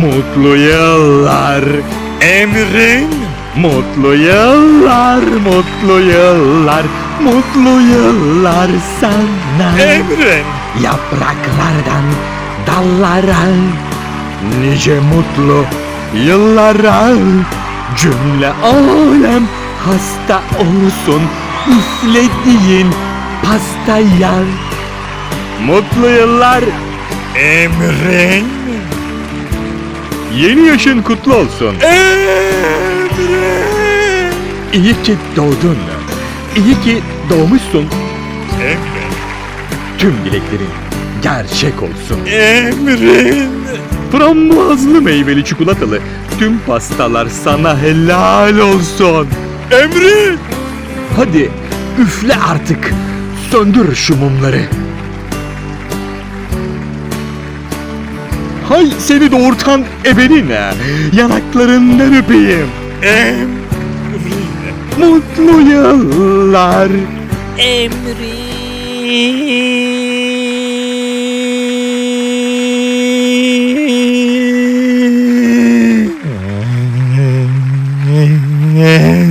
Mutlu yıllar Emrin Mutlu yıllar, mutlu yıllar, mutlu yıllar sana Emrin. Yapraklardan dallara Nice mutlu yıllara Cümle alem hasta olsun Üflediğin pastaya Mutlu yıllar Emrin. Yeni yaşın kutlu olsun Emrin. İyi ki doğdun İyi ki doğmuşsun Emrin. Tüm dileklerin gerçek olsun Emrin. Frambuazlı meyveli çikolatalı tüm pastalar sana helal olsun. Emrin. Hadi üfle artık. Söndür şu mumları. Hay seni doğurtan ebeline. Yanaklarından öpeyim. Em Mutlu yıllar. Emri. Yeah.